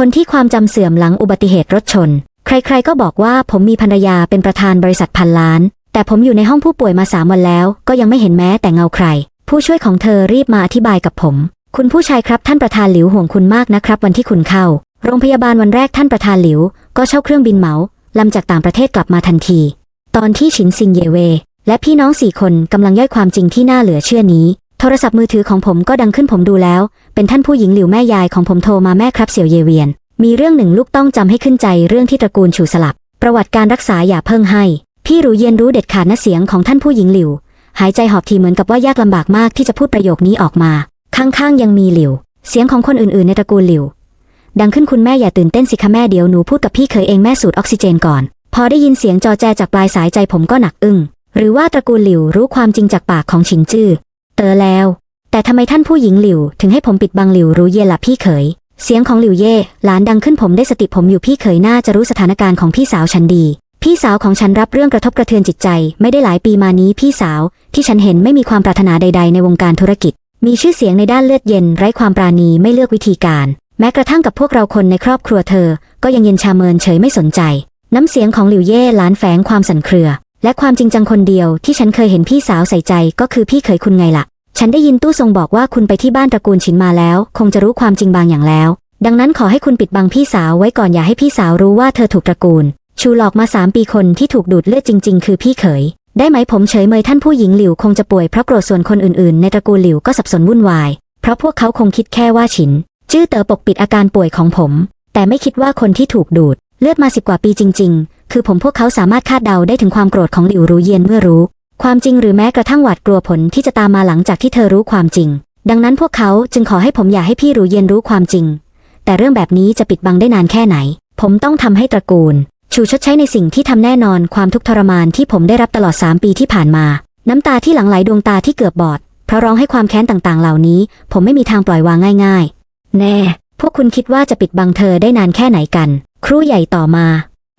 คนที่ความจำเสื่อมหลังอุบัติเหตุรถชน ใครๆก็บอกว่าผมมีภรรยาเป็นประธานบริษัทพันล้าน แต่ผมอยู่ในห้องผู้ป่วยมาสามวันแล้ว ก็ยังไม่เห็นแม้แต่เงาใคร ผู้ช่วยของเธอรีบมาอธิบายกับผม คุณผู้ชายครับท่านประธานหลิวห่วงคุณมากนะครับ วันที่คุณเข้า โรงพยาบาลวันแรกท่านประธานหลิว ก็เช่าเครื่องบินเหมาลำจากต่างประเทศกลับมาทันที ตอนที่ฉินซิงเยเว และพี่น้องสี่คนกำลังย่อยความจริงที่น่าเหลือเชื่อนี้ โทรศัพท์มือถือของผมก็ดังขึ้นผมดูแล้ว เป็นท่านผู้หญิงหลิวแม่ยายของผมโทรมาแม่ครับเสี่ยวเยเวียน มีเรื่องหนึ่งลูกต้องจำให้ขึ้นใจเรื่องที่ตระกูลฉูสลับ ประวัติการรักษาอย่าเพิ่งให้ พี่รู้เย็นรู้เด็ดขาดนะเสียงของท่านผู้หญิงหลิว หายใจหอบทีเหมือนกับว่ายากลำบากมากที่จะพูดประโยคนี้ออกมา ข้างๆยังมีหลิว เสียงของคนอื่นๆในตระกูลหลิว ดังขึ้นคุณแม่อย่าตื่นเต้นสิคะแม่เดี๋ยวหนูพูดกับพี่เคยเองแม่สูดออกซิเจนก่อน พอได้ยินเสียงจอแจจากปลายสายใจผมก็หนักอึ้งหรือว่าตระกูลหลิวรู้ความจริงจากปากของฉินจื้อ เตอแล้ว แต่ทำไมท่านผู้หญิงหลิว ถึงให้ผมปิดบังหลิวรู้เย่ล่ะพี่เขย เสียงของหลิวเย่หลานดังขึ้นผมได้สติผมอยู่พี่เขยน่าจะรู้สถานการณ์ของพี่สาวฉันดี พี่สาวของฉันรับเรื่องกระทบกระเทือนจิตใจ ไม่ได้หลายปีมานี้พี่สาว ที่ฉันเห็นไม่มีความปรารถนาใด ๆ ในวงการธุรกิจ มีชื่อเสียงในด้านเลือดเย็น ไร้ความปราณีไม่เลือกวิธีการ แม้กระทั่งกับพวกเราคนในครอบครัวเธอ ก็ยังเย็นชาเมินเฉยไม่สนใจ น้ำเสียงของหลิวเย่หลานแฝงความสั่นเครือและความจริงจังคนเดียวที่ฉันเคยเห็นพี่สาวใส่ใจก็คือพี่เคยคุณไงล่ะ ฉันได้ยินตู้ทรงบอกว่าคุณไปที่บ้านตระกูลฉินมาแล้ว คงจะรู้ความจริงบางอย่างแล้ว ดังนั้นขอให้คุณปิดบังพี่สาวไว้ก่อนอย่าให้พี่สาวรู้ว่าเธอถูกตระกูล ชูหลอกมาสามปีคนที่ถูกดูดเลือดจริง ๆ คือพี่เขย ได้ไหมผมเฉยเมยท่านผู้หญิงหลิวคงจะป่วยเพราะโกรธส่วนคนอื่นๆ ในตระกูลหลิวก็สับสนวุ่นวาย เพราะพวกเขาคงคิดแค่ว่าฉินจื้อเต๋อปกปิดอาการป่วยของผม แต่ไม่คิดว่าคนที่ถูกดูด เลือดมาสิบกว่าปีจริง ๆ คือผมพวกเขาสามารถคาดเดาได้ถึงความโกรธของหลิวรู้เย็นเมื่อรู้ ความจริงหรือแม้กระทั่งหวาดกลัวผลที่จะตามมาหลังจากที่เธอรู้ความจริง ดังนั้นพวกเขาจึงขอให้ผมอย่าให้พี่รู้เย็นรู้ความจริง แต่เรื่องแบบนี้จะปิดบังได้นานแค่ไหน ผมต้องทำให้ตระกูล ชูชดใช้ในสิ่งที่ทำแน่นอนความทุกข์ทรมานที่ผมได้รับตลอดสามปีที่ผ่านมา น้ำตาที่หลั่งไหลดวงตาที่เกือบบอด เพราะร้องให้ความแค้นต่างๆ เหล่านี้ ผมไม่มีทางปล่อยวางง่าย ๆ แน่ พวกคุณคิดว่าจะปิดบังเธอได้นานแค่ไหนกัน ครู่ใหญ่ต่อมา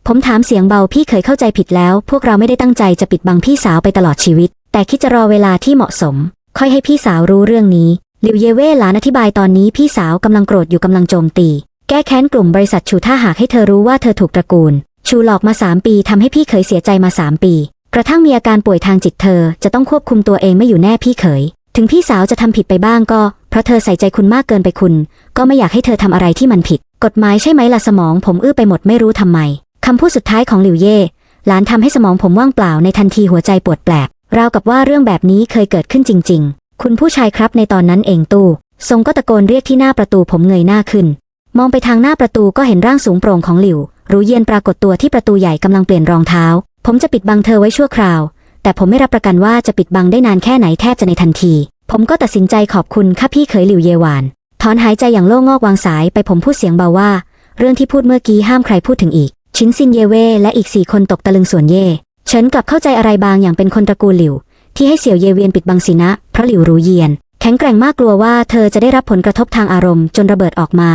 ผมถามเสียงเบาพี่เคยเข้าใจผิดแล้ว พวกเราไม่ได้ตั้งใจจะปิดบังพี่สาวไปตลอดชีวิต แต่คิดจะรอเวลาที่เหมาะสม ค่อยให้พี่สาวรู้เรื่องนี้หลิวเยเว่หลานอธิบายตอนนี้พี่สาวกำลังโกรธอยู่กำลังโจมตี แก้แค้นกลุ่มบริษัทชูถ้าหากให้เธอรู้ว่าเธอถูกตระกูล ชูหลอกมาสามปีทำให้พี่เคยเสียใจมาสามปี กระทั่งมีอาการป่วยทางจิตเธอ จะต้องควบคุมตัวเองไม่อยู่แน่พี่เขยถึงพี่สาวจะทำผิดไปบ้างก็ เพราะเธอใส่ใจคุณมากเกินไปคุณ ก็ไม่อยากให้เธอทำอะไรที่มันผิด กฎหมายใช่ไหมล่ะสมองผมอื้อไปหมดไม่รู้ทำไม คำพูดสุดท้ายของหลิวเย่หลานทำให้สมองผมว่างเปล่าในทันทีหัวใจปวดแปลกราวกับว่าเรื่องแบบนี้เคยเกิดขึ้นจริง ๆ คุณผู้ชายครับในตอนนั้นเองตู้ทรงก็ตะโกนเรียกที่หน้าประตูผมเงยหน้าขึ้น มองไปทางหน้าประตูก็เห็นร่างสูงโปร่งของหลิว รู้เย็นปรากฏตัวที่ประตูใหญ่กำลังเปลี่ยนรองเท้า ผมจะปิดบังเธอไว้ชั่วคราว แต่ผมไม่รับประกันว่าจะปิดบังได้นานแค่ไหนแทบจะในทันที ผมก็ตัดสินใจขอบคุณข้าพี่เขยหลิวเยหวานถอนหายใจอย่างโล่งงอกวางสายไปผมพูดเสียงเบาว่า เรื่องที่พูดเมื่อกี้ห้ามใครพูดถึงอีก ชินซินเยเว่และอีกสี่คนตกตะลึงส่วนเย่เฉินกลับเข้าใจอะไรบางอย่างเป็นคนตระกูลหลิว ที่ให้เสี่ยวเยเวียนปิดบังสินะ เพราะหลิวรู้เยียน แข็งแกร่งมากกลัวว่าเธอจะได้รับผลกระทบทางอารมณ์จนระเบิดออกมา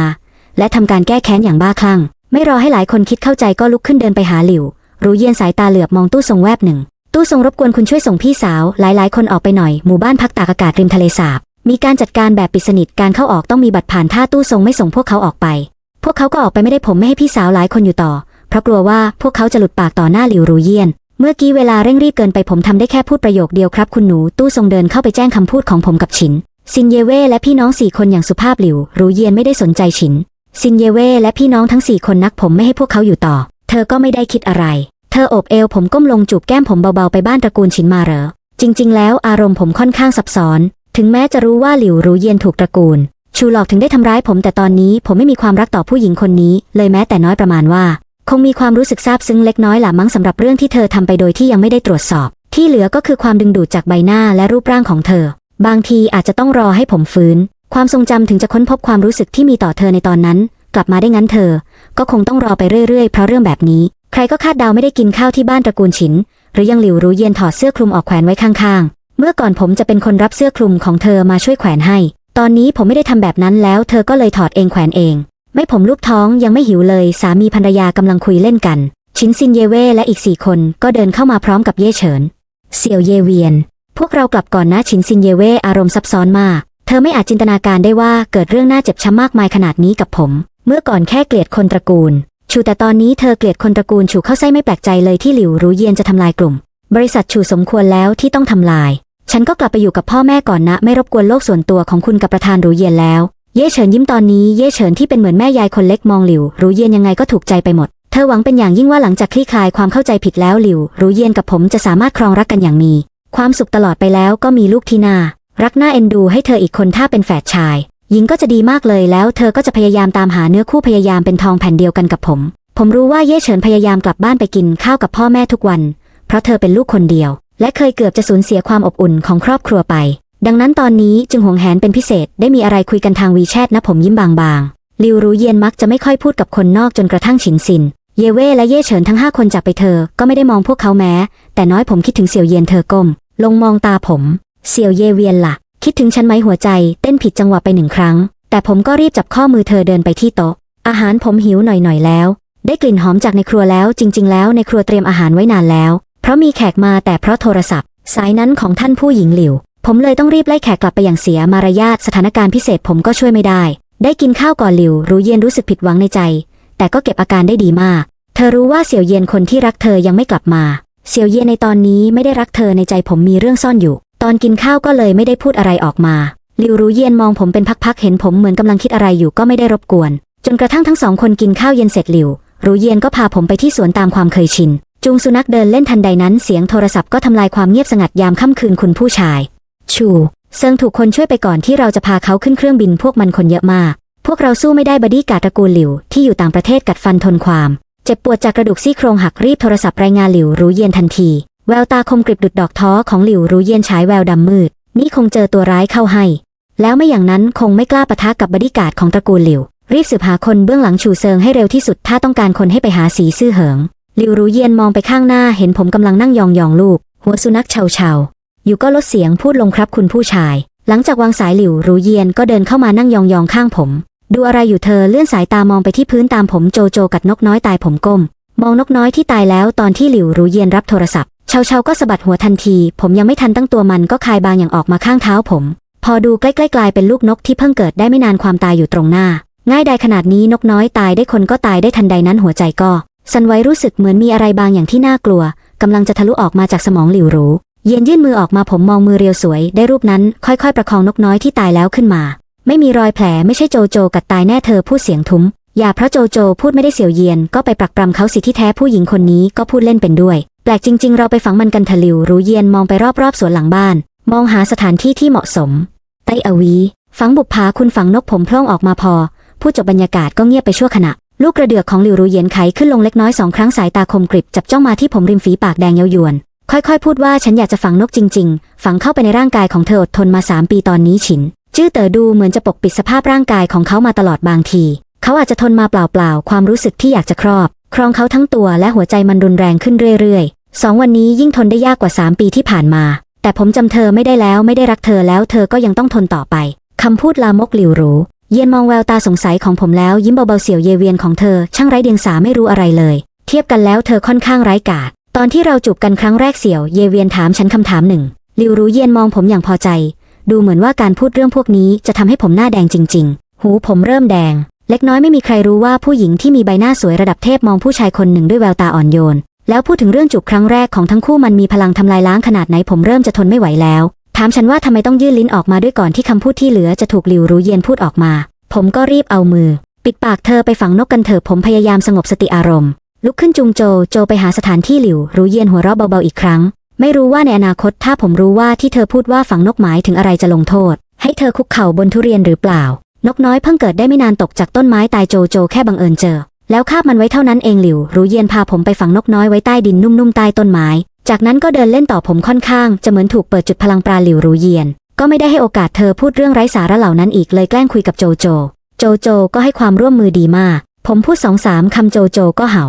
และทำการแก้แค้นอย่างบ้าคลั่ง ไม่รอให้หลายคนคิดเข้าใจก็ลุกขึ้นเดินไปหาหลิว รู้เยียนสายตาเหลือบมองตู้ทรงแวบหนึ่ง ตู้ทรงรบกวนคุณช่วยส่งพี่สาว หลายๆ คนออกไปหน่อยหมู่บ้านพักตากอากาศริมทะเลสาบมีการจัดการแบบปิดสนิทการเข้าออกต้องมีบัตรผ่านถ้าตู้ทรงไม่ส่งพวกเขาออกไป พวกเขาก็ออกไปไม่ได้ผมไม่ให้พี่สาวหลายคนอยู่ต่อ เพราะกลัวว่าพวกเขาจะหลุดปากต่อหน้าหลิวรูเยียน เมื่อกี้เวลาเร่งรีบเกินไปผมทำได้แค่พูดประโยคเดียวครับคุณหนูตู้ทรงเดินเข้าไปแจ้งคำพูดของผมกับฉิน ซินเยเว่และพี่น้องสี่คนอย่างสุภาพหลิวรูเยียนไม่ได้สนใจฉิน ซินเยเว่และพี่น้องทั้งสี่คนนักผมไม่ให้พวกเขาอยู่ต่อ เธอก็ไม่ได้คิดอะไร เธอโอบเอวผมก้มลงจูบแก้มผมเบาๆไปบ้านตระกูลฉินมาเหรอ จริง ๆ แล้วอารมณ์ผมค่อนข้างซับซ้อน ถึงแม้จะรู้ว่าหลิวรูเยียนถูกตระกูลชูหลอกถึงได้ทำร้ายผมแต่ตอนนี้ผมไม่มีความรักต่อผู้หญิงคนนี้ เลยแม้แต่น้อยประมาณว่า งมีความรู้สึกซาบซึ้งเล็กน้อยหละมั้งสำหรับเรื่องที่เธอทำไปโดยที่ยังไม่ได้ตรวจสอบ ที่เหลือก็คือความดึงดูดจากใบหน้าและรูปร่างของเธอ บางทีอาจจะต้องรอให้ผมฟื้น ความทรงจำถึงจะค้นพบความรู้สึกที่มีต่อเธอในตอนนั้น กลับมาได้งั้นเธอ ก็คงต้องรอไปเรื่อยๆ เพราะเรื่องแบบนี้ ใครก็คาดเดาไม่ได้กินข้าวที่บ้านตระกูลฉิน หรือยังหลิวรู้เย็นถอดเสื้อคลุมออกแขวนไว้ข้างๆ เมื่อก่อนผมจะเป็นคนรับเสื้อคลุมของเธอมาช่วยแขวนให้ ตอนนี้ผมไม่ได้ทำแบบนั้นแล้ว เธอก็เลยถอดเองแขวนเอง ไม่ผมลูกท้องยังไม่หิวเลยสามีภรรยากำลังคุยเล่นกัน ชินซินเยเว่และอีกสี่คนก็เดินเข้ามาพร้อมกับเย่เฉิน เสี่ยวเยเวียน พวกเรากลับก่อนนะชินซินเยเว่อารมณ์ซับซ้อนมาก เธอไม่อาจจินตนาการได้ว่าเกิดเรื่องน่าเจ็บช้ำมากมายขนาดนี้กับผม เมื่อก่อนแค่เกลียดคนตระกูล ชูแต่ตอนนี้เธอเกลียดคนตระกูลชูเข้าไส้ไม่แปลกใจเลยที่หลิวรู้เยียนจะทำลายกลุ่ม บริษัทชูสมควรแล้วที่ต้องทำลาย ฉันก็กลับไปอยู่กับพ่อแม่ก่อนนะ ไม่รบกวนโลกส่วนตัวของคุณกับประธานรู้เยียนแล้ว เย่เฉินยิ้มตอนนี้เย่เฉินที่เป็นเหมือนแม่ยายคนเล็กมองหลิว รู้เยียนยังไงก็ถูกใจไปหมด เธอหวังเป็นอย่างยิ่งว่าหลังจากคลี่คลายความเข้าใจผิดแล้วหลิว รู้เยียนกับผมจะสามารถครองรักกันอย่างมี ความสุขตลอดไปแล้วก็มีลูกที่น่ารักน่าเอ็นดูให้เธออีกคนถ้าเป็นแฝดชาย หญิงก็จะดีมากเลยแล้วเธอก็จะพยายามตามหาเนื้อคู่พยายามเป็นทองแผ่นเดียวกันกับผม ผมรู้ว่าเย่เฉินพยายามกลับบ้านไปกินข้าวกับพ่อแม่ทุกวัน เพราะเธอเป็นลูกคนเดียว และเคยเกือบจะสูญเสียความอบอุ่นของครอบครัวไป ดังนั้นตอนนี้จึงหวงแหนเป็นพิเศษได้มีอะไรคุยกันทางวีแชทนะผมยิ้มบางๆลิวรู้เย็นมักจะไม่ค่อยพูดกับคนนอกจนกระทั่งฉินซิน เยเว่และเย่เฉินทั้งห้าคนจากไปเธอ ก็ไม่ได้มองพวกเขาแม้ แต่น้อยผมคิดถึงเสี่ยวเย็นเธอก้ม ลงมองตาผม เสี่ยวเยเวียนล่ะ คิดถึงฉันไหมหัวใจ เต้นผิดจังหวะไปหนึ่งครั้ง แต่ผมก็รีบจับข้อมือเธอเดินไปที่โต๊ะ อาหารผมหิวหน่อยๆแล้ว ได้กลิ่นหอมจากในครัวแล้วจริง ๆ แล้วในครัวเตรียมอาหารไว้นานแล้ว เพราะมีแขกมาแต่เพราะโทรศัพท์ สายนั้นของท่านผู้หญิงหลิว ผมเลยต้องรีบไล่แขกกลับไปอย่างเสียมารยาทสถานการณ์พิเศษผมก็ช่วยไม่ได้ ได้กินข้าวก่อนหลิว รู้เย็นรู้สึกผิดหวังในใจ แต่ก็เก็บอาการได้ดีมาก เธอรู้ว่าเสี่ยวเย็นคนที่รักเธอยังไม่กลับมา เสี่ยวเย็นในตอนนี้ไม่ได้รักเธอในใจผมมีเรื่องซ่อนอยู่ ตอนกินข้าวก็เลยไม่ได้พูดอะไรออกมาหลิวรู้เย็นมองผมเป็นพักๆเห็นผมเหมือนกำลังคิดอะไรอยู่ก็ไม่ได้รบกวน จนกระทั่งทั้งสองคนกินข้าวเย็นเสร็จหลิว รู้เย็นก็พาผมไปที่สวนตามความเคยชินจูงสุนัขเดินเล่นทันใดนั้นเสียงโทรศัพท์ก็ทำลายความเงียบสงัดยามค่ำคืนคุณผู้ชาย ชูเซิงถูกคนช่วยไปก่อนที่เราจะพาเขาขึ้นเครื่องบินพวกมันคนเยอะมาก พวกเราสู้ไม่ได้บดี้การ์ดตระกูลหลิวที่อยู่ต่างประเทศกัดฟันทนความ เจ็บปวดจากกระดูกซี่โครงหักรีบโทรศัพท์รายงานหลิวรู้เย็นทันที แววตาคมกริบดุดดอกท้อของหลิวรู้เย็นฉายแววดำมืด นี่คงเจอตัวร้ายเข้าให้ แล้วไม่อย่างนั้นคงไม่กล้าปะทะกับบดี้การ์ดของตระกูลหลิว รีบสืบหาคนเบื้องหลังชูเซิงให้เร็วที่สุดถ้าต้องการคนให้ไปหาสีซื่อเหิงหลิวรู้เย็นมองไปข้างหน้าเห็นผมกำลังนั่งยองยองลูกหัวสุนัขเฉาเฉา อยู่ก็ลดเสียงพูดลงครับคุณผู้ชาย หลังจากวางสายหลิวรู้เยียนก็เดินเข้ามานั่งยองๆข้างผม ดูอะไรอยู่เธอเลื่อนสายตามองไปที่พื้นตามผมโจโจกัดนกน้อยตายผมก้ม มองนกน้อยที่ตายแล้วตอนที่หลิวรู้เยียนรับโทรศัพท์เชาเชาก็สะบัดหัวทันที ผมยังไม่ทันตั้งตัวมันก็คายบางอย่างออกมาข้างเท้าผม พอดูใกล้ๆกลายเป็นลูกนกที่เพิ่งเกิดได้ไม่นานความตายอยู่ตรงหน้า ง่ายใดขนาดนี้นกน้อยตายได้คนก็ตายได้ทันใดนั้นหัวใจก็ สันไหวรู้สึกเหมือนมีอะไรบางอย่างที่น่ากลัวกำลังจะทะลุออกมาจากสมองหลิวรู้ เย็นยื่นมือออกมาผมมองมือเรียวสวยได้รูปนั้นค่อยๆ ประคองนกน้อยที่ตายแล้วขึ้นมา ไม่มีรอยแผลไม่ใช่โจโจกัดตายแน่เธอพูดเสียงทุ้มอย่าเพราะโจโจพูดไม่ได้เสียวเยียนก็ไปปรักปรำเขาสิที่แท้ผู้หญิงคนนี้ก็พูดเล่นเป็นด้วย แปลกจริง ๆ เราไปฝังมันกันเถอะลิวรู้เยียนมองไปรอบๆสวนหลังบ้าน มองหาสถานที่ที่เหมาะสมไตอวีฝังบุปผาคุณฝังนกผมพล่งออกมาพอพูดจบบรรยากาศก็เงียบไปชั่วขณะ ลูกกระเดือกของหลิวรู้เยียนไขขึ้นลงเล็กน้อยสองครั้งสายตาคมกริบจับจ้องมาที่ผมริมฝีปากแดงเยาวยวน ค่อยๆ พูดว่าฉันอยากจะฝังนกจริง ๆ ฝังเข้าไปในร่างกายของเธออดทนมาสามปีตอนนี้ฉิน จื้อเต๋อดูเหมือนจะปกปิดสภาพร่างกายของเขามาตลอดบางที เขาอาจจะทนมาเปล่าๆ ความรู้สึกที่อยากจะครอบ ครองเขาทั้งตัวและหัวใจมันรุนแรงขึ้นเรื่อยๆสองวันนี้ยิ่งทนได้ยากกว่าสามปีที่ผ่านมา แต่ผมจำเธอไม่ได้แล้วไม่ได้รักเธอแล้วเธอก็ยังต้องทนต่อไปคำพูดลามกหลิวหรูเย็นมองแววตาสงสัยของผมแล้วยิ้มเบาๆเสียวเยเวียนของเธอช่างไร้เดียงสาไม่รู้อะไรเลย เทียบกันแล้วเธอค่อนข้างไร้กาด ตอนที่เราจูบกันครั้งแรกเสี่ยว เยเวียนถามฉันคำถามหนึ่งลิวรู้เย็นมองผมอย่างพอใจ ดูเหมือนว่าการพูดเรื่องพวกนี้จะทำให้ผมหน้าแดงจริง ๆ หูผมเริ่มแดง เล็กน้อยไม่มีใครรู้ว่าผู้หญิงที่มีใบหน้าสวยระดับเทพมองผู้ชายคนหนึ่งด้วยแววตาอ่อนโยน แล้วพูดถึงเรื่องจูบครั้งแรกของทั้งคู่มันมีพลังทำลายล้างขนาดไหนผมเริ่มจะทนไม่ไหวแล้ว ถามฉันว่าทำไมต้องยื่นลิ้นออกมาด้วยก่อนที่คำพูดที่เหลือจะถูกลิวรู้เย็นพูดออกมา ผมก็รีบเอามือ ปิดปากเธอไปฝังนกกันเถอะผมพยายามสงบสติอารมณ์ ลุกขึ้นจุงโจ โจไปหาสถานที่หลิว รู้เย็นหัวเราะเบาๆอีกครั้ง ไม่รู้ว่าในอนาคตถ้าผมรู้ว่าที่เธอพูดว่าฝังนกหมายถึงอะไรจะลงโทษ ให้เธอคุกเข่าบนทุเรียนหรือเปล่า นกน้อยเพิ่งเกิดได้ไม่นานตกจากต้นไม้ตายโจโจแค่บังเอิญเจอ แล้วคาบมันไว้เท่านั้นเองหลิว รู้เย็นพาผมไปฝังนกน้อยไว้ใต้ดินนุ่มๆใต้ต้นไม้ จากนั้นก็เดินเล่นต่อผมค่อนข้าง จะเหมือนถูกเปิดจุดพลังปราหลิวรู้เยียนก็ไม่ได้ให้โอกาสเธอพูดเรื่องไร้สาระเหล่านั้นอีกเลยแกล้งคุยกับโจโจ โจโจก็ให้ความร่วมมือดีมาก ผมพูดสองสามคำโจโจก็เห่า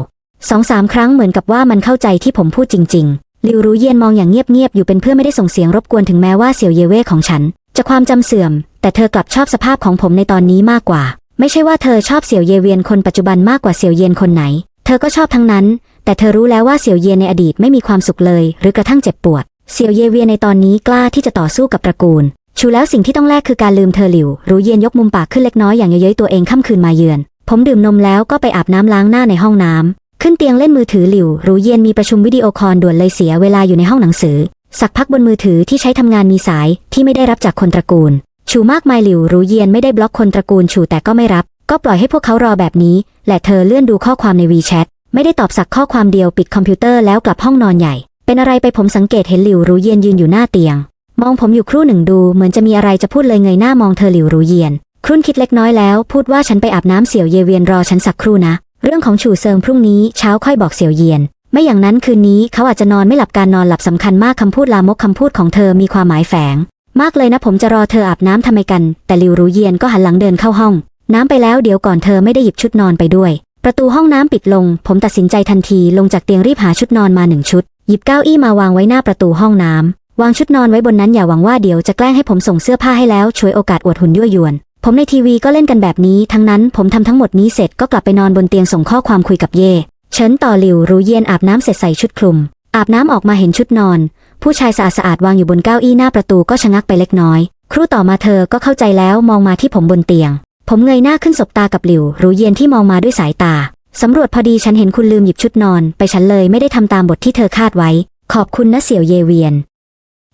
สองสามครั้งเหมือนกับว่ามันเข้าใจที่ผมพูดจริง ๆ ลิวรู้เย็นมองอย่างเงียบๆอยู่เป็นเพื่อไม่ได้ส่งเสียงรบกวนถึงแม้ว่าเสี่ยวเยเว่ของฉัน จะความจำเสื่อม แต่เธอกลับชอบสภาพของผมในตอนนี้มากกว่า ไม่ใช่ว่าเธอชอบเสี่ยวเยเวียนคนปัจจุบันมากกว่าเสี่ยวเย็นคนไหน เธอก็ชอบทั้งนั้น แต่เธอรู้แล้วว่าเสี่ยวเยนในอดีตไม่มีความสุขเลย หรือกระทั่งเจ็บปวด เสี่ยวเยเวียนในตอนนี้กล้าที่จะต่อสู้กับตระกูลชูแล้วสิ่งที่ต้องแลกคือการลืมเธอหลิว รู้เย็นยกมุมปากขึ้นเล็กน้อยอย่างเย้ยตัวเองค่ำคืนมาเยือน ผมดื่มนมแล้วก็ไปอาบน้ำล้างหน้าในห้องน้ ขึ้นเตียงเล่นมือถือหลิว รู้เย็นมีประชุมวิดีโอคอลด่วนเลยเสียเวลาอยู่ในห้องหนังสือ สักพักบนมือถือที่ใช้ทำงานมีสายที่ไม่ได้รับจากคนตระกูล ชูมากมายหลิว รู้เย็นไม่ได้บล็อกคนตระกูลชูแต่ก็ไม่รับ ก็ปล่อยให้พวกเขารอแบบนี้ และเธอเลื่อนดูข้อความในวีแชทไม่ได้ตอบสักข้อความเดียวปิดคอมพิวเตอร์แล้วกลับห้องนอนใหญ่ เป็นอะไรไปผมสังเกตเห็นหลิวรู้เย็นยืนอยู่หน้าเตียง มองผมอยู่ครู่หนึ่งดูเหมือนจะมีอะไรจะพูดเลยเงยหน้ามองเธอหลิวรู้เยียนครุ่นคิดเล็กน้อยแล้วพูดว่าฉันไปอาบน้ำเสี่ยวเยเวียนรอฉันสักครู่นะ เรื่องของฉู่เซิงพรุ่งนี้เช้าค่อยบอกเสี่ยวเยียน ไม่อย่างนั้นคืนนี้เขาอาจจะนอนไม่หลับการนอนหลับสำคัญมากคำพูดลามกคำพูดของเธอมีความหมายแฝง มากเลยนะผมจะรอเธออาบน้ำทำไมกัน แต่ลิวรู้เยียนก็หันหลังเดินเข้าห้อง น้ำไปแล้วเดี๋ยวก่อนเธอไม่ได้หยิบชุดนอนไปด้วย ประตูห้องน้ำปิดลง ผมตัดสินใจทันทีลงจากเตียงรีบหาชุดนอนมาหนึ่งชุด หยิบเก้าอี้มาวางไว้หน้าประตูห้องน้ำวางชุดนอนไว้บนนั้นอย่าหวังว่าเดี๋ยวจะแกล้งให้ผมส่งเสื้อผ้าให้แล้วช่วยโอกาสอวดหุ่นยั่วยวน ผมในทีวีก็เล่นกันแบบนี้ ทั้งนั้นผมทำทั้งหมดนี้เสร็จก็กลับไปนอนบนเตียงส่งข้อความคุยกับเย่เฉินต่อหลิวรู้เย็นอาบน้ำเสร็จใส่ชุดคลุม อาบน้ำออกมาเห็นชุดนอน ผู้ชายสะอาดสะอาดวางอยู่บนเก้าอี้หน้าประตูก็ชะงักไปเล็กน้อย ครู่ต่อมาเธอก็เข้าใจแล้วมองมาที่ผมบนเตียง ผมเงยหน้าขึ้นสบตากับหลิว รู้เย็นที่มองมาด้วยสายตาสำรวจพอดีฉันเห็นคุณลืมหยิบชุดนอน ไปฉันเลยไม่ได้ทำตามบทที่เธอคาดไว้ ขอบคุณนะเสี่ยวเยเวียน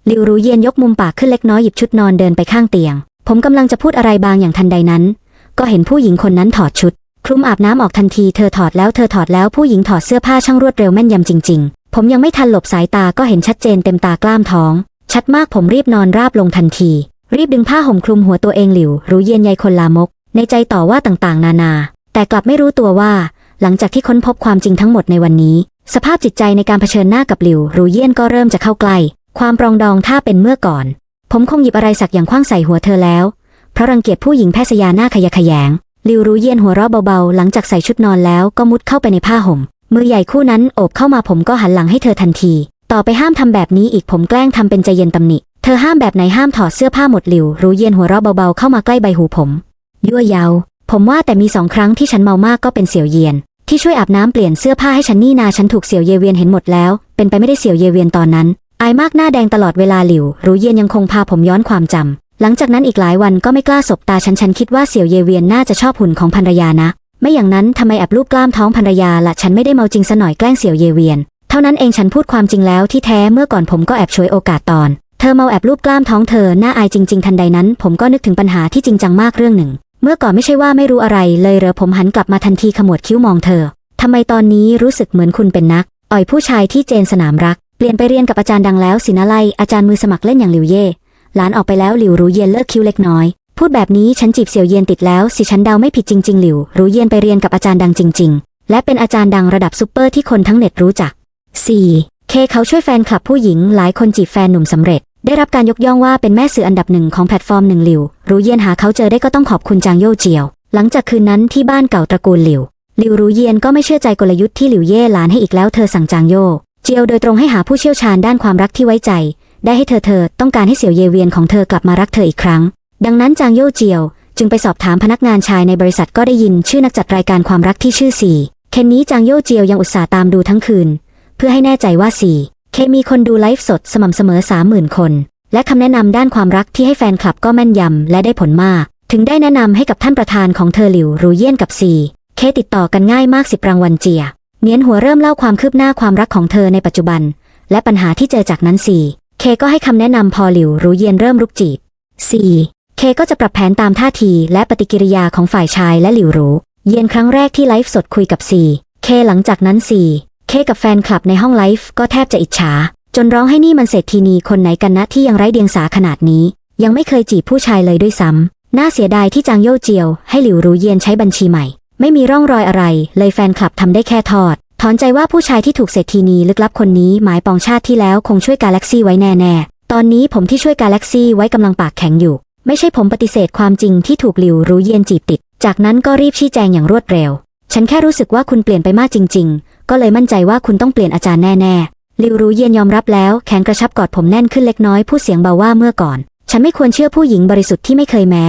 หลิวรู้เย็นยกมุมปากขึ้นเล็กน้อยหยิบชุดนอนเดินไปข้างเตียง ผมกำลังจะพูดอะไรบางอย่างทันใดนั้น ก็เห็นผู้หญิงคนนั้นถอดชุด คลุมอาบน้ำออกทันทีเธอถอดแล้วเธอถอดแล้วผู้หญิงถอดเสื้อผ้าช่างรวดเร็วแม่นยำจริง ๆ ผมยังไม่ทันหลบสายตาก็เห็นชัดเจนเต็มตากล้ามท้อง ชัดมากผมรีบนอนราบลงทันที รีบดึงผ้าห่มคลุมหัวตัวเองหลิว รู้เย็นใยคนลามก ในใจต่อว่าต่างๆ นานา แต่กลับไม่รู้ตัวว่า หลังจากที่ค้นพบความจริงทั้งหมดในวันนี้ สภาพจิตใจในการเผชิญหน้ากับหลิว รู้เยี่นก็เริ่มจะเข้าใกล้ความปรองดองถ้าเป็นเมื่อก่อน ผมคงหยิบอะไรสักอย่างคว้างใส่หัวเธอแล้ว เพราะรังเกียจผู้หญิงแพทยาหน้าขยะขยงลิวรู้เยี่ยนหัวเราะเบาๆ หลังจากใส่ชุดนอนแล้วก็มุดเข้าไปในผ้าห่ม มือใหญ่คู่นั้นโอบเข้ามาผมก็หันหลังให้เธอทันที ต่อไปห้ามทำแบบนี้อีกผมแกล้งทำเป็นใจเย็นตำหนิ เธอห้ามแบบไหนห้ามถอดเสื้อผ้าหมดหลิว รู้เยี่ยนหัวเราะเบาๆเข้ามาใกล้ใบหูผม ยั่วยาผมว่าแต่มีสองครั้งที่ฉันเมามากก็เป็นเสี่ยวเยียน ที่ช่วยอาบน้ำเปลี่ยนเสื้อผ้าให้ฉันนี่นาฉันถูกเสี่ยวเยเวียนเห็นหมดแล้ว เป็นไปไม่ได้เสี่ยวเยเวียนตอนนั้น อายมากหน้าแดงตลอดเวลาหลิว รู้เย็นยังคงพาผมย้อนความจำ หลังจากนั้นอีกหลายวันก็ไม่กล้าสบตาฉันฉันคิดว่าเสี่ยวเยเวียนน่าจะชอบหุ่นของภรรยานะ ไม่อย่างนั้นทำไมแอบลูบกล้ามท้องภรรยาละฉันไม่ได้เมาจริงซะหน่อยแกล้งเสี่ยวเยเวียน เท่านั้นเองฉันพูดความจริงแล้วที่แท้เมื่อก่อนผมก็แอบช่วยโอกาสตอน เธอเมาแอบลูบกล้ามท้องเธอหน้าอายจริง ๆ ทันใดนั้น ผมก็นึกถึงปัญหาที่จริงจังมากเรื่องหนึ่ง เมื่อก่อนไม่ใช่ว่าไม่รู้อะไร เลยเหรอผมหันกลับมาทันทีขมวดคิ้วมองเธอทำไมตอนนี้รู้สึกเหมือนคุณเป็นนัก อ่อยผู้ชายที่เจนสนามรัก เปลี่ยนไปเรียนกับอาจารย์ดังแล้วสินะไลอาจารย์มือสมัครเล่นอย่างหลิวเย่หลานออกไปแล้วหลิวรู้เย็นเลิกคิ้วเล็กน้อย พูดแบบนี้ฉันจีบเสี่ยวเย็นติดแล้วสิฉันเดาไม่ผิดจริงๆหลิวรู้เย็นไปเรียนกับอาจารย์ดังจริง ๆ และเป็นอาจารย์ดังระดับซุปเปอร์ที่คนทั้งเน็ตรู้จัก 4. เคเขาช่วยแฟนคลับผู้หญิงหลายคนจีบแฟนหนุ่มสำเร็จ ได้รับการยกย่องว่าเป็นแม่สื่ออันดับหนึ่งของแพลตฟอร์มหนึ่งหลิวรู้เย็นหาเขาเจอได้ก็ต้องขอบคุณจางโย่เจียว หลังจากคืนนั้นที่บ้านเก่าตระกูลหลิวหลิวรู้เยียนก็ไม่เชื่อใจกลยุทธ์ที่หลิวเย่หลานให้อีกแล้วเธอสั่งจางโย่ จียวโดยตรงให้หาผู้เชี่ยวชาญด้านความรักที่ไว้ใจ ได้ให้เธอเธอต้องการให้เสี่ยวเยเวียนของเธอกลับมารักเธออีกครั้ง ดังนั้นจางโย่เจียวจึงไปสอบถามพนักงานชายในบริษัทก็ได้ยินชื่อนักจัดรายการความรักที่ชื่อสี่เคนนี้จางโย่เจียวยังอุตส่าห์ตามดูทั้งคืน เพื่อให้แน่ใจว่าสี่เคมีคนดูไลฟ์สดสม่ำเสมอสามหมื่นคน และคำแนะนำด้านความรักที่ให้แฟนคลับก็แม่นยำและได้ผลมาก ถึงได้แนะนำให้กับท่านประธานของเธอหลิวรูเยี่ยนกับซีเคติดต่อกันง่ายมากสิบรางวัลเจีย เนียนหัวเริ่มเล่าความคืบหน้าความรักของเธอในปัจจุบัน และปัญหาที่เจอจากนั้นสี่เคก็ให้คำแนะนำพอหลิวรู้เย็นเริ่มรุกจีบสี่เคก็จะปรับแผนตามท่าทีและปฏิกิริยาของฝ่ายชายและหลิวรู้ เย็นครั้งแรกที่ไลฟ์สดคุยกับสี่เคหลังจากนั้นสี่เคกับแฟนคลับในห้องไลฟ์ก็แทบจะอิจฉา จนร้องให้นี่มันเศรษฐีนีคนไหนกันนะที่ยังไร้เดียงสาขนาดนี้ ยังไม่เคยจีบผู้ชายเลยด้วยซ้ำน่าเสียดายที่จางโย่เจียวให้หลิวรู้เย็นใช้บัญชีใหม่ ไม่มีร่องรอยอะไร เลยแฟนคลับทำได้แค่ทอด ถอนใจว่าผู้ชายที่ถูกเศรษฐีนีลึกลับคนนี้หมายปองชาติที่แล้วคงช่วยกาแล็กซี่ไว้แน่ๆ ตอนนี้ผมที่ช่วยกาแล็กซี่ไว้กำลังปากแข็งอยู่ ไม่ใช่ผมปฏิเสธความจริงที่ถูกหลิวรู้เย็นจีบติด จากนั้นก็รีบชี้แจงอย่างรวดเร็ว ฉันแค่รู้สึกว่าคุณเปลี่ยนไปมากจริง ๆ ก็เลยมั่นใจว่าคุณต้องเปลี่ยนอาจารย์แน่ๆลิวรู้เย็นยอมรับแล้วแขนกระชับกอดผมแน่นขึ้นเล็กน้อยพูดเสียงเบาว่าเมื่อก่อน ฉันไม่ควรเชื่อผู้หญิงบริสุทธิ์ที่ไม่เคยแม้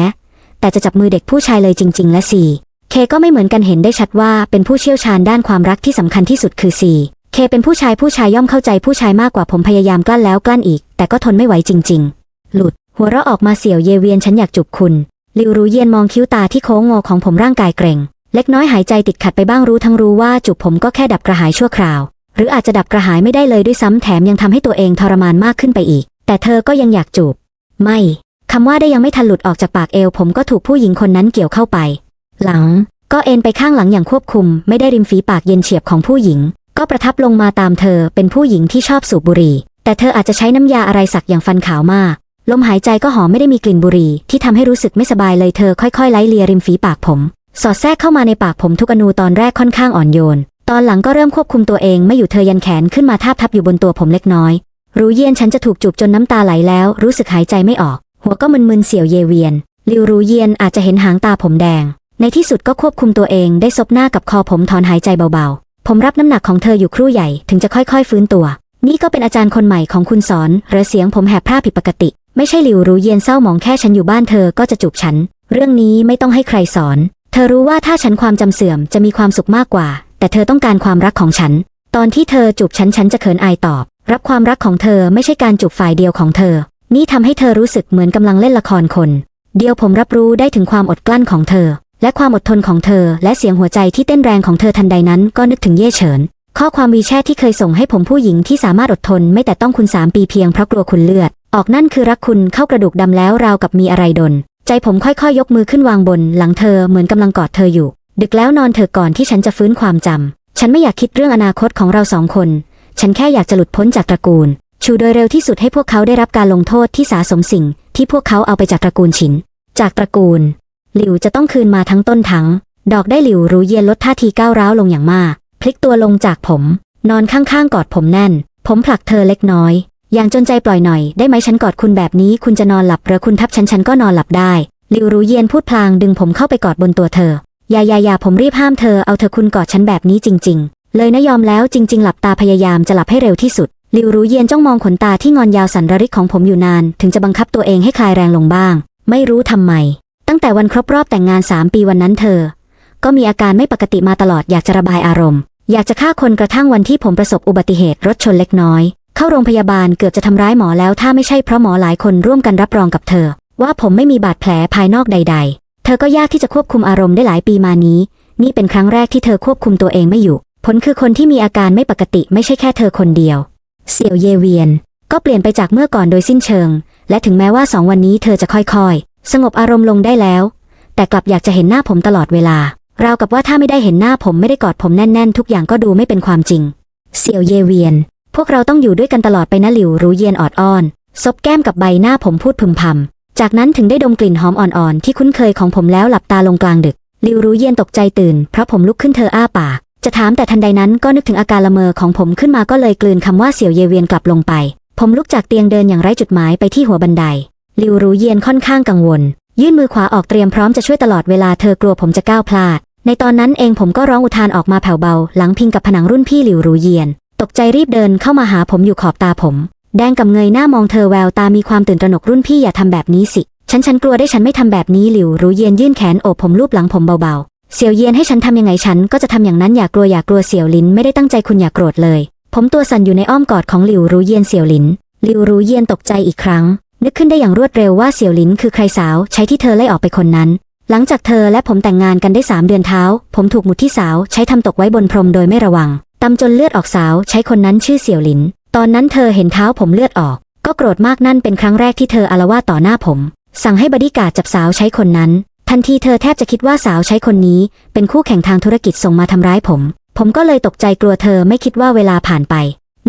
แต่จะจับมือเด็กผู้ชายเลยจริง ๆ และสี่ เคก็ไม่เหมือนกันเห็นได้ชัดว่าเป็นผู้เชี่ยวชาญด้านความรักที่สำคัญที่สุดคือสี่เคเป็นผู้ชายผู้ชายย่อมเข้าใจผู้ชายมากกว่าผมพยายามกลั้นแล้วกลั้นอีก แต่ก็ทนไม่ไหวจริง ๆ หลุด หัวเราะออกมาเสี่ยวเยเวียนฉันอยากจุบคุณลิวรู้เย็นมองคิ้วตาที่โค้งงอของผมร่างกายเกร็ง เล็กน้อยหายใจติดขัดไปบ้างรู้ทั้งรู้ว่าจูบผมก็แค่ดับกระหายชั่วคราว หรืออาจจะดับกระหายไม่ได้เลยด้วยซ้ำแถมยังทำให้ตัวเองทรมานมากขึ้นไปอีก แต่เธอก็ยังอยากจูบ ไม่คำว่าได้ยังไม่ทันหลุดออกจากปากเอว ผมก็ถูกผู้หญิงคนนั้นเกี่ยวเข้าไป หลัง ก็เอ็นไปข้างหลังอย่างควบคุม ไม่ได้ริมฝีปากเย็นเฉียบของผู้หญิง ก็ประทับลงมาตามเธอเป็นผู้หญิงที่ชอบสูบบุหรี่ แต่เธออาจจะใช้น้ำยาอะไรสักอย่างฟันขาวมาก ลมหายใจก็หอมไม่ได้มีกลิ่นบุหรี่ที่ทำให้รู้สึกไม่สบายเลยเธอค่อยๆไล่เลียริมฝีปากผม สอดแทรกเข้ามาในปากผมทุกอนูตอนแรกค่อนข้างอ่อนโยน ตอนหลังก็เริ่มควบคุมตัวเองไม่อยู่เธอยันแขนขึ้นมาทาบทับอยู่บนตัวผมเล็กน้อย รู้เย็นฉันจะถูกจูบจนน้ำตาไหลแล้ว รู้สึกหายใจไม่ออก หัวก็มึนๆเสียวเยเวียนลิวรู้เยียนอาจจะเห็นหางตาผมแดง ในที่สุดก็ควบคุมตัวเองได้ซบหน้ากับคอผมถอนหายใจเบาๆ ผมรับน้ำหนักของเธออยู่ครู่ใหญ่ถึงจะค่อยๆ ฟื้นตัว นี่ก็เป็นอาจารย์คนใหม่ของคุณสอนเรือเสียงผมแหบพร่าผิดปกติ ไม่ใช่หลิวรู้เยียนเศร้าหมองแค่ฉันอยู่บ้านเธอก็จะจูบฉัน เรื่องนี้ไม่ต้องให้ใครสอน เธอรู้ว่าถ้าฉันความจำเสื่อมจะมีความสุขมากกว่า แต่เธอต้องการความรักของฉัน ตอนที่เธอจูบฉันฉันจะเขินอายตอบ รับความรักของเธอไม่ใช่การจูบฝ่ายเดียวของเธอ นี่ทำให้เธอรู้สึกเหมือนกำลังเล่นละครคน เดียวผมรับรู้ได้ถึงความอดกลั้นของเธอ และความอดทนของเธอ และเสียงหัวใจที่เต้นแรงของเธอทันใดนั้นก็นึกถึงเย่เฉิน ข้อความวีแชทที่เคยส่งให้ผมผู้หญิงที่สามารถอดทนไม่แต่ต้องคุณสามปีเพียงเพราะกลัวคุณเลือด ออกนั่นคือรักคุณเข้ากระดูกดำแล้วราวกับมีอะไรดน ใจผมค่อยๆยกมือขึ้นวางบน หลังเธอเหมือนกำลังกอดเธออยู่ ดึกแล้วนอนเธอก่อนที่ฉันจะฟื้นความจำฉันไม่อยากคิดเรื่องอนาคตของเราสองคน ฉันแค่อยากจะหลุดพ้นจากตระกูล ชูโดยเร็วที่สุดให้พวกเขาได้รับการลงโทษที่สาสมสิ่ง ที่พวกเขาเอาไปจากตระกูลฉิน จากตระกูล หลิวจะต้องคืนมาทั้งต้นทั้งดอกได้หลิวรู้เย็นลดท่าทีก้าวร้าวลงอย่างมาก พลิกตัวลงจากผม นอนข้างๆ กอดผมแน่น ผมผลักเธอเล็กน้อย อย่างจนใจปล่อยหน่อยได้ไหมฉันกอดคุณแบบนี้คุณจะนอนหลับหรือคุณทับฉันฉันก็นอนหลับได้หลิวรู้เย็นพูดพลางดึงผมเข้าไปกอดบนตัวเธออย่าอย่าอย่าผมรีบห้ามเธอเอาเธอคุณกอดฉันแบบนี้จริง ๆ เลยนะยอมแล้วจริง ๆ หลับตาพยายามจะหลับให้เร็วที่สุดหลิวรู้เย็นจ้องมองขนตาที่งอนยาวสันระริกของผมอยู่นาน ถึงจะบังคับตัวเองให้คลายแรงลงบ้าง ไม่รู้ทำไม ตั้งแต่วันครบรอบแต่งงานสามปีวันนั้นเธอ ก็มีอาการไม่ปกติมาตลอดอยากจะระบายอารมณ์ อยากจะฆ่าคนกระทั่งวันที่ผมประสบอุบัติเหตุรถชนเล็กน้อย เข้าโรงพยาบาลเกือบจะทำร้ายหมอแล้วถ้าไม่ใช่เพราะหมอหลายคนร่วมกันรับรองกับเธอ ว่าผมไม่มีบาดแผลภายนอกใด ๆ เธอก็ยากที่จะควบคุมอารมณ์ได้หลายปีมานี้ นี่เป็นครั้งแรกที่เธอควบคุมตัวเองไม่อยู่ ผลคือคนที่มีอาการไม่ปกติไม่ใช่แค่เธอคนเดียว เสี่ยวเยเวียน ก็เปลี่ยนไปจากเมื่อก่อนโดยสิ้นเชิง และถึงแม้ว่าสองวันนี้เธอจะค่อยๆ สงบอารมณ์ลงได้แล้ว แต่กลับอยากจะเห็นหน้าผมตลอดเวลาราวกับว่าถ้าไม่ได้เห็นหน้าผมไม่ได้กอดผมแน่นๆ ทุกอย่างก็ดูไม่เป็นความจริง เสี่ยวเยเวียน พวกเราต้องอยู่ด้วยกันตลอดไปนะหลิวรู้เยียนออดอ้อนซบแก้มกับใบหน้าผมพูดพึมพำจากนั้นถึงได้ดมกลิ่นหอมอ่อนๆ ที่คุ้นเคยของผมแล้วหลับตาลงกลางดึกหลิวรู้เยียนตกใจตื่น เพราะผมลุกขึ้นเธออ้าปากจะถามแต่ทันใดนั้นก็นึกถึงอาการละเมอของผมขึ้นมาก็เลยกลืนคำว่าเสี่ยวเยเวียนกลับลงไป ผมลุกจากเตียงเดินอย่างไร้จุดหมายไปที่หัวบันได ลิวรู้เยียนค่อนข้างกังวล ยื่นมือขวาออกเตรียมพร้อมจะช่วยตลอดเวลาเธอกลัวผมจะก้าวพลาด ในตอนนั้นเองผมก็ร้องอุทานออกมาแผ่วเบา หลังพิงกับผนังรุ่นพี่หลิวรู้เยียนตกใจรีบเดินเข้ามาหาผมอยู่ขอบตาผม แดงกับเงยหน้ามองเธอแววตามีความตื่นตระหนกรุ่นพี่อย่าทำแบบนี้สิ ฉันฉันกลัวได้ฉันไม่ทำแบบนี้หลิวรู้เยียนยื่นแขนโอบผมลูบหลังผมเบาๆ เสี่ยวเยียนให้ฉันทำยังไงฉันก็จะทำอย่างนั้นอย่ากลัวอย่ากลัวเสี่ยวลินไม่ได้ตั้งใจคุณอย่าโกรธเลย ผมตัวสั่นอยู่ในอ้อมกอดของหลิวรู้เยียนเสี่ยวลินหลิวรู้เยียนตกใจอีกครั้ง นึกขึ้นได้อย่างรวดเร็วว่าเสี่ยวหลินคือใครสาวใช้ที่เธอไล่ออกไปคนนั้น หลังจากเธอและผมแต่งงานกันได้สามเดือนเท้า ผมถูกหมุดที่สาวใช้ทำตกไว้บนพรมโดยไม่ระวังตำจนเลือดออกสาวใช้คนนั้นชื่อเสี่ยวหลิน ตอนนั้นเธอเห็นเท้าผมเลือดออก ก็โกรธมากนั่นเป็นครั้งแรกที่เธออาละวาต่อหน้าผม สั่งให้บดีการ์ดจับสาวใช้คนนั้น ทันทีเธอแทบจะคิดว่าสาวใช้คนนี้ เป็นคู่แข่งทางธุรกิจส่งมาทำร้ายผม ผมก็เลยตกใจกลัวเธอไม่คิดว่าเวลาผ่านไป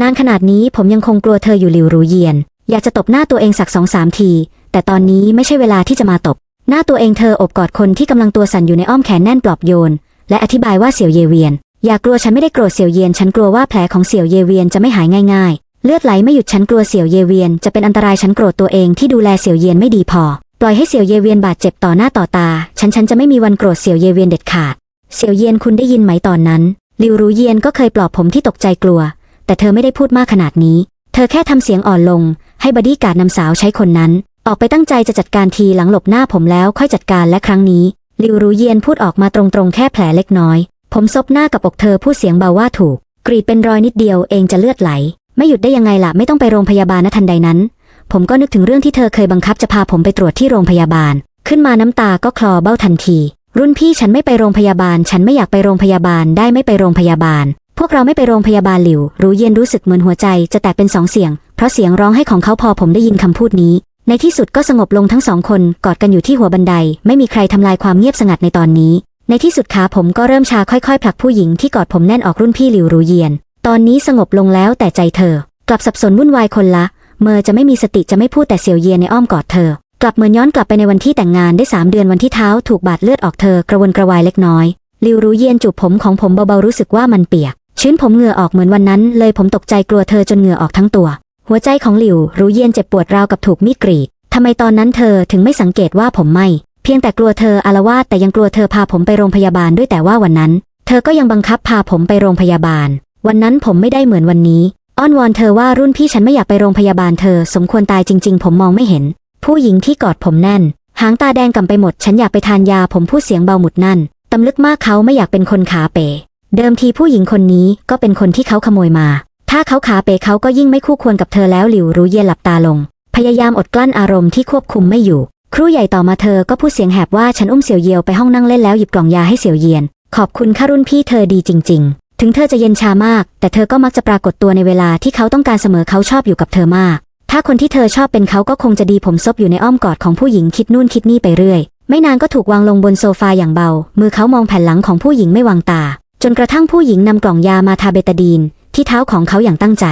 นานขนาดนี้ผมยังคงกลัวเธออยู่หลิวรูเยียน อยากจะตบหน้าตัวเองสักสองสามที แต่ตอนนี้ไม่ใช่เวลาที่จะมาตบ หน้าตัวเองเธออบกอดคนที่กำลังตัวสั่นอยู่ในอ้อมแขนแน่นปลอบโยน และอธิบายว่าเสี่ยวเยเวียน อย่ากลัวฉันไม่ได้โกรธเสี่ยวเยียน ฉันกลัวว่าแผลของเสี่ยวเยเวียนจะไม่หายง่ายๆ เลือดไหลไม่หยุดฉันกลัวเสี่ยวเยเวียนจะเป็นอันตรายฉันโกรธตัวเองที่ดูแลเสี่ยวเยียนไม่ดีพอ ปล่อยให้เสี่ยวเยเวียนบาดเจ็บต่อหน้าต่อตา ฉันฉันจะไม่มีวันโกรธเสี่ยวเยเวียนเด็ดขาด เสี่ยวเยียนคุณได้ยินไหมตอนนั้นลิวรู้เยียนก็เคยปลอบผมที่ตกใจกลัว แต่เธอไม่ได้พูดมากขนาดนี้ เธอแค่ทำเสียงอ่อนลง ให้บดี้การ์ดนำสาวใช้คนนั้น ออกไปตั้งใจจะจัดการทีหลังหลบหน้าผมแล้วค่อยจัดการและครั้งนี้ลิวรู้เยียนพูดออกมาตรงๆแค่แผลเล็กน้อย ผมซบหน้ากับอกเธอพูดเสียงเบาว่าถูก กรีดเป็นรอยนิดเดียวเองจะเลือดไหล ไม่หยุดได้ยังไงล่ะไม่ต้องไปโรงพยาบาลนะทันใดนั้น ผมก็นึกถึงเรื่องที่เธอเคยบังคับจะพาผมไปตรวจที่โรงพยาบาล ขึ้นมาน้ำตาก็คลอเบ้าทันที รุ่นพี่ฉันไม่ไปโรงพยาบาล ฉันไม่อยากไปโรงพยาบาลได้ไม่ไปโรงพยาบาล พวกเราไม่ไปโรงพยาบาลหลิว รู้เย็นรู้สึกเหมือนหัวใจจะแตกเป็นสองเสียง ราะเสียงร้องให้ของเขาพอผมได้ยินคำพูดนี้ ในที่สุดก็สงบลงทั้งสองคนกอดกันอยู่ที่หัวบันได ไม่มีใครทำลายความเงียบสงัดในตอนนี้ ในที่สุดขาผมก็เริ่มชาค่อยๆผลักผู้หญิงที่กอดผมแน่นออกรุ่นพี่หลิวรูเยียน ตอนนี้สงบลงแล้วแต่ใจเธอ กลับสับสนวุ่นวายคนละ เมอจะไม่มีสติจะไม่พูดแต่เสียวเยียนในอ้อมกอดเธอ กลับเหมือนย้อนกลับไปในวันที่แต่งงานได้สามเดือนวันที่เท้าถูกบาดเลือดออกเธอกระวนกระวายเล็กน้อยลิวรู้เยียนจูบผมของผมเบาๆรู้สึกว่ามันเปียก ชื้นผมเหงื่อออกเหมือนวันนั้น เลยผมตกใจกลัวเธอจนเหงื่อออกทั้งตัว หัวใจของหลิวรู้เยียนเจ็บปวดราวกับถูกมีดกรีดทำไมตอนนั้นเธอถึงไม่สังเกตว่าผมไม่ เพียงแต่กลัวเธออารวาสแต่ยังกลัวเธอพาผมไปโรงพยาบาลด้วยแต่ว่าวันนั้น เธอก็ยังบังคับพาผมไปโรงพยาบาล วันนั้นผมไม่ได้เหมือนวันนี้ อ้อนวอนเธอว่ารุ่นพี่ฉันไม่อยากไปโรงพยาบาลเธอ สมควรตายจริง ๆ ผมมองไม่เห็น ผู้หญิงที่กอดผมแน่น หางตาแดงกำไปหมด ฉันอยากไปทานยาผมพูดเสียงเบาหมุดนั่นตำลึกมากเขาไม่อยากเป็นคนขาเป๋เดิมทีผู้หญิงคนนี้ก็เป็นคนที่เขาขโมยมา ถ้าเขาขาเป๋เขาก็ยิ่งไม่คู่ควรกับเธอแล้วหลิวรู้เย็นหลับตาลง พยายามอดกลั้นอารมณ์ที่ควบคุมไม่อยู่ ครูใหญ่ต่อมาเธอก็พูดเสียงแหบว่าฉันอุ้มเสี่ยวเยียวไปห้องนั่งเล่นแล้วหยิบกล่องยาให้เสี่ยวเยียน ขอบคุณค่ารุ่นพี่เธอดีจริง ๆ ถึงเธอจะเย็นชามาก แต่เธอก็มักจะปรากฏตัวในเวลาที่เขาต้องการเสมอเขาชอบอยู่กับเธอมาก ถ้าคนที่เธอชอบเป็นเขาก็คงจะดีผมซบอยู่ในอ้อมกอดของผู้หญิงคิดนู่นคิดนี่ไปเรื่อยไม่นานก็ถูกวางลงบนโซฟาอย่างเบา มือเขามองแผ่นหลังของผู้หญิงไม่วางตา จนกระทั่งผู้หญิงนำกล่องยามาทาเบตาดีน ที่เท้าของเขาอย่างตั้งใจ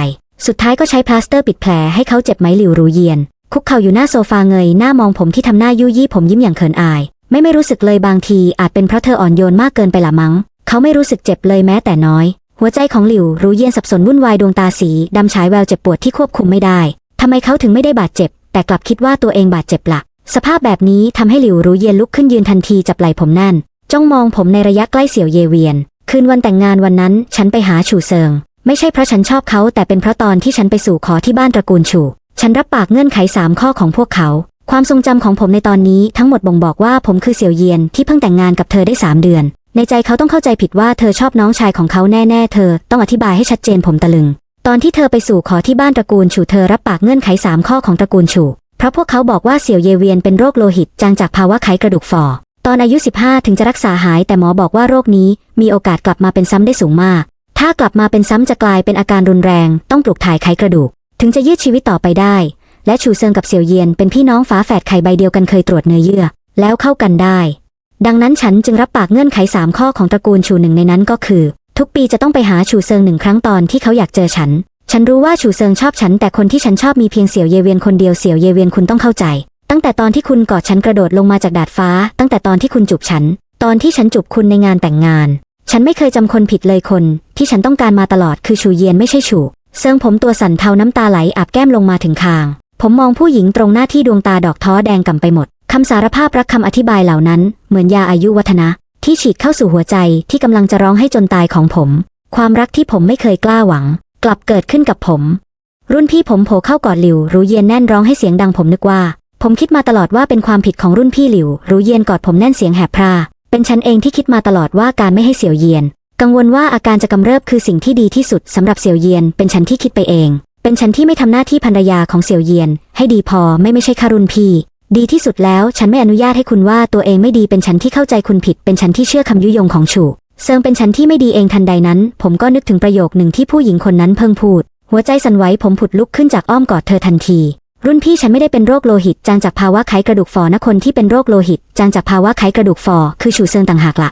สุดท้ายก็ใช้พลาสเตอร์ปิดแผลให้เขาเจ็บไหมหลิวรู้เยียน คุกเข่าอยู่หน้าโซฟาเงยหน้ามองผมที่ทำหน้ายุยี่ผมยิ้มอย่างเขินอาย ไม่ไม่รู้สึกเลยบางทีอาจเป็นเพราะเธออ่อนโยนมากเกินไปละมั้ง เขาไม่รู้สึกเจ็บเลยแม้แต่น้อย หัวใจของหลิวรู้เยียนสับสนวุ่นวายดวงตาสีดำฉายแววเจ็บปวดที่ควบคุมไม่ได้ทำไมเขาถึงไม่ได้บาดเจ็บ แต่กลับคิดว่าตัวเองบาดเจ็บละสภาพแบบนี้ทำให้หลิวรู้เยียนลุกขึ้นยืนทันทีจับไหล่ผมแน่น จ้องมองผมในระยะใกล้เสี่ยวเยเวียน คืนวันแต่งงานวันนั้น ฉันไปหาฉูเซิง ไม่ใช่เพราะฉันชอบเขาแต่เป็นเพราะตอนที่ฉันไปสู่ขอที่บ้านตระกูลฉูฉันรับปากเงื่อนไขสามข้อของพวกเขา ความทรงจำของผมในตอนนี้ทั้งหมดบ่งบอกว่าผมคือเสี่ยวเยียนที่เพิ่งแต่งงานกับเธอได้สามเดือน ในใจเขาต้องเข้าใจผิดว่าเธอชอบน้องชายของเขาแน่ๆ เธอต้องอธิบายให้ชัดเจนผมตะลึง ตอนที่เธอไปสู่ขอที่บ้านตระกูลฉูเธอรับปากเงื่อนไขสามข้อของตระกูลฉูเพราะพวกเขาบอกว่าเสี่ยวเยเวียนเป็นโรคโลหิตจางจากภาวะไขกระดูกฝ่อตอนอายุ 15 ถึงจะรักษาหายแต่หมอบอกว่าโรคนี้มีโอกาสกลับมาเป็นซ้ำได้สูงมาก ถ้ากลับมาเป็นซ้ำจะกลายเป็นอาการรุนแรง ต้องปลูกถ่ายไขกระดูก ถึงจะยืดชีวิตต่อไปได้ และชูเซิงกับเสี่ยวเยียนเป็นพี่น้องฝาแฝดไข่ใบเดียวกันเคยตรวจเนื้อเยื่อ แล้วเข้ากันได้ ดังนั้นฉันจึงรับปากเงื่อนไขสามข้อของตระกูลชูหนึ่งในนั้นก็คือ ทุกปีจะต้องไปหาชูเซิงหนึ่งครั้งตอนที่เขาอยากเจอฉัน ฉันรู้ว่าชูเซิงชอบฉัน แต่คนที่ฉันชอบมีเพียงเสี่ยวเยเวียนคนเดียวเสี่ยวเยเวียนคุณต้องเข้าใจ ตั้งแต่ตอนที่คุณกอดฉันกระโดดลงมาจากดาดฟ้า ตั้งแต่ตอนที่คุณจูบฉัน ตอนที่ฉันจูบคุณในงานแต่งงาน ฉันไม่เคยจำคนผิดเลยคน ที่ฉันต้องการมาตลอดคือชูเยียนไม่ใช่ชูเซิงผมตัวสั่นเทาน้ำตาไหลอาบแก้มลงมาถึงคาง ผมมองผู้หญิงตรงหน้าที่ดวงตาดอกท้อแดงก่ำไปหมดคำสารภาพรักคำอธิบายเหล่านั้น เหมือนยาอายุวัฒนะ ที่ฉีดเข้าสู่หัวใจที่กำลังจะร้องให้จนตายของผม ความรักที่ผมไม่เคยกล้าหวัง กลับเกิดขึ้นกับผม รุ่นพี่ผมโผล่เข้ากอดหลิว รู้เย็นแน่นร้องให้เสียงดังผมนึกว่า ผมคิดมาตลอดว่าเป็นความผิดของรุ่นพี่หลิว รู้เย็นกอดผมแน่นเสียงแหบพร่า เป็นฉันเองที่คิดมาตลอดว่าการไม่ให้เสี่ยวเยียน กังวลว่าอาการจะกำเริบคือสิ่งที่ดีที่สุดสำหรับเสี่ยวเยียน เป็นฉันที่คิดไปเอง เป็นฉันที่ไม่ทำหน้าที่ภรรยาของเสี่ยวเยียน ให้ดีพอไม่ไม่ใช่คารุนพี่ ดีที่สุดแล้วฉันไม่อนุญาตให้คุณว่าตัวเองไม่ดีเป็นฉันที่เข้าใจคุณผิด เป็นฉันที่เชื่อคำยุยงของฉูเซิงเป็นฉันที่ไม่ดีเองทันใดนั้น ผมก็นึกถึงประโยคหนึ่งที่ผู้หญิงคนนั้นเพิ่งพูด หัวใจสั่นไหวผมผุดลุกขึ้นจากอ้อมกอดเธอทันที รุ่นพี่ฉันไม่ได้เป็นโรคโลหิต จางจากภาวะไขกระดูกฝ่อนะคนที่เป็นโรคโลหิต จางจากภาวะไขกระดูกฝ่อคือฉูเซิงต่างหากละ